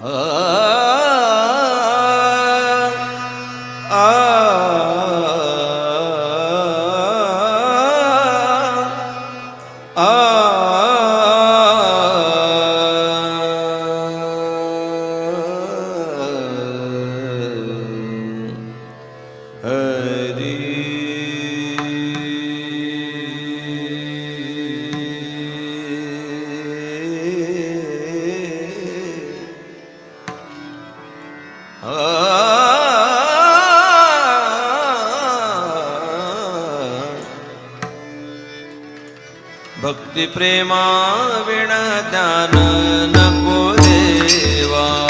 啊。ભક્તિ પ્રેમા વિણા ધ્યાન નકો દેવા.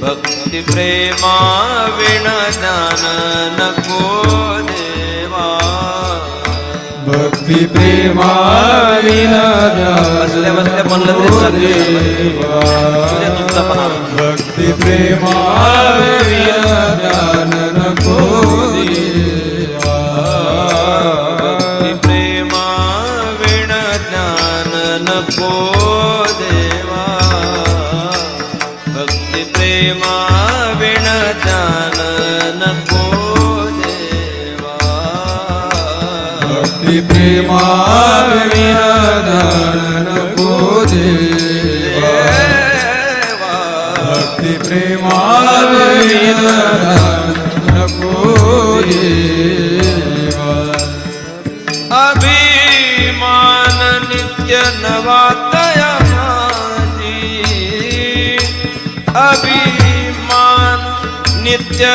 ભક્તિ પ્રેમા વિણા ધ્યાન નકો દેવા ભક્તિ પ્રેમા વિના ધ્યાન નકો દેવા ભક્તિ પ્રેમા વિના ધ્યાન ભાવ વિરાધન પૂજે ભક્તિ પ્રેમાવ વિરાધન પૂજે અભિમાન નિત્ય નવા તયાજી અભિમાન નિત્ય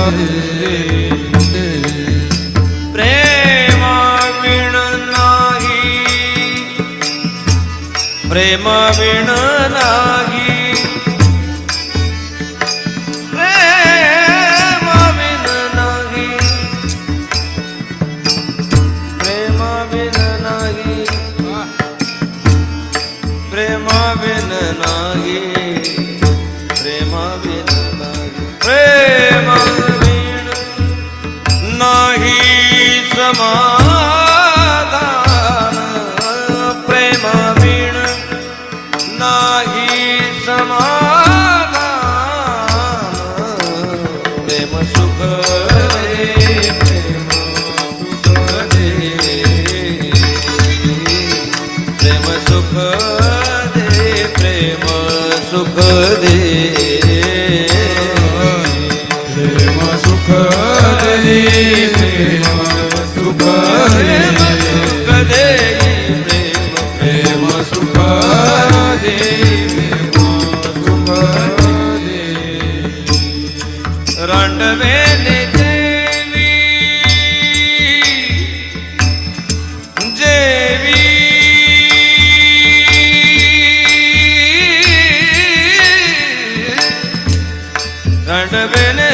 रणबेने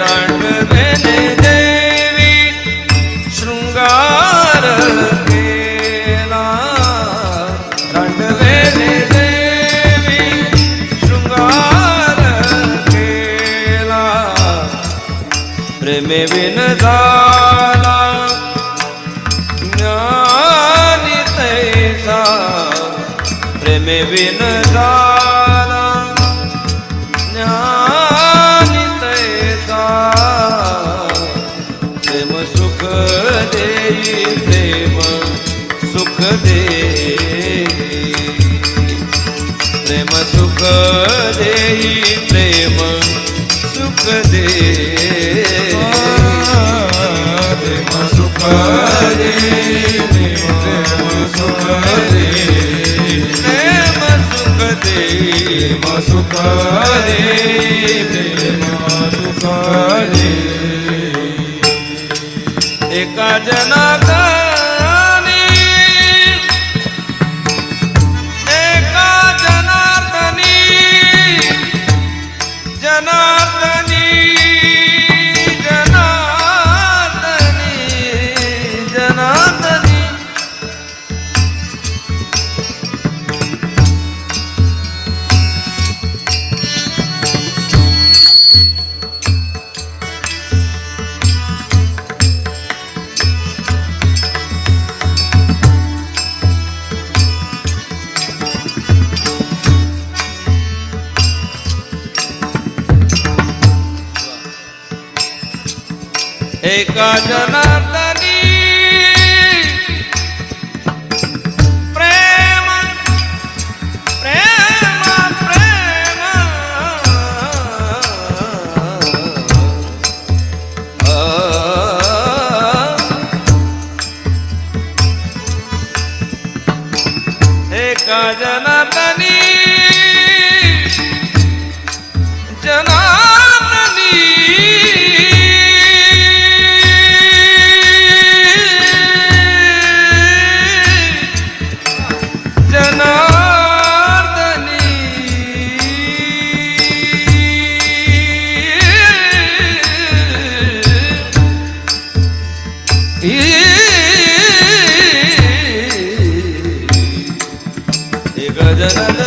रणबेने देवी शृंगार केला. रणबेने देवी शृंगार केला. प्रेमे विन झाला ज्ञानी तैसा. प्रेमे विन ज्ञान પ્રેમ સુખ દે પ્રેમ સુખ દે પ્રેમ સુખ દે. પ્રેમ સુખ દે. एक जनतनी प्रेम प्रेम प्रेम एक जनतनी गजन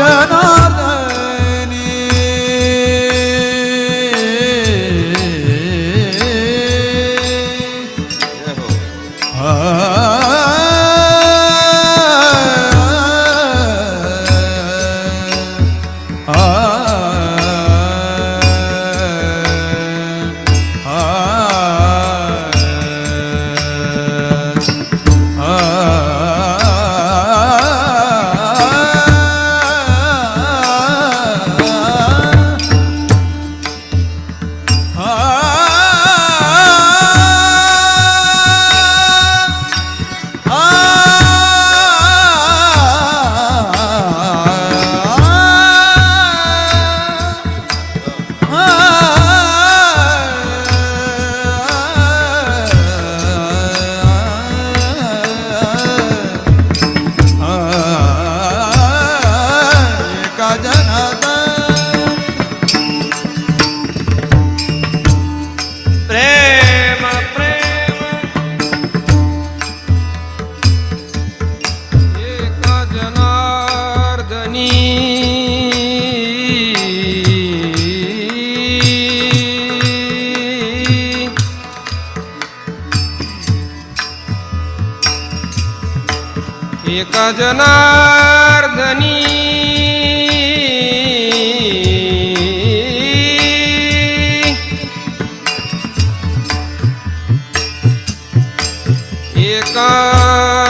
Raja જનાર્દની એકા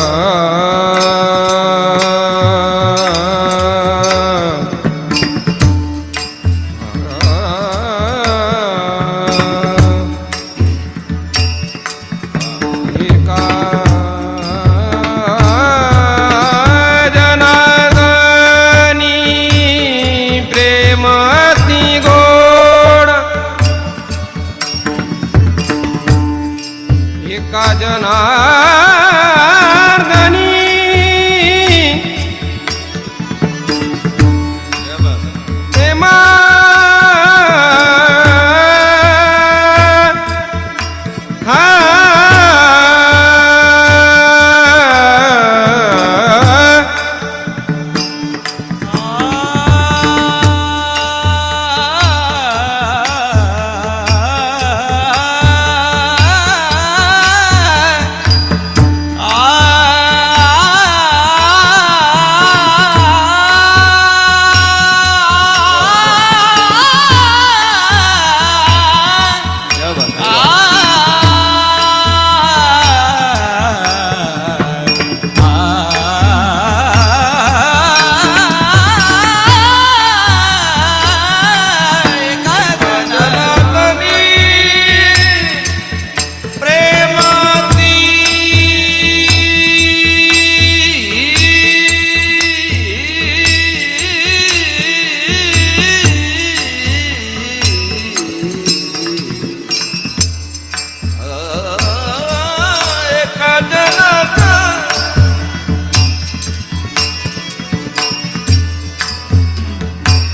ਇਕਾ ਜਨਾ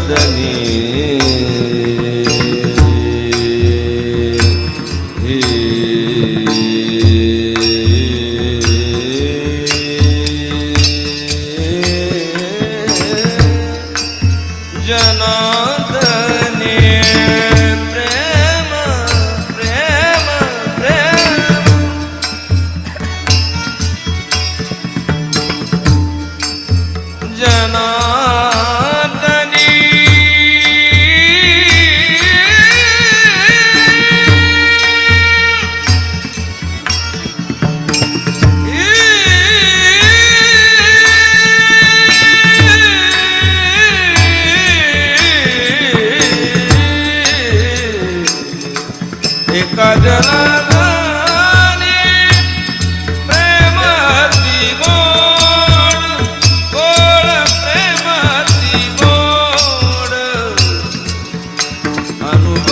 ಮದನೇ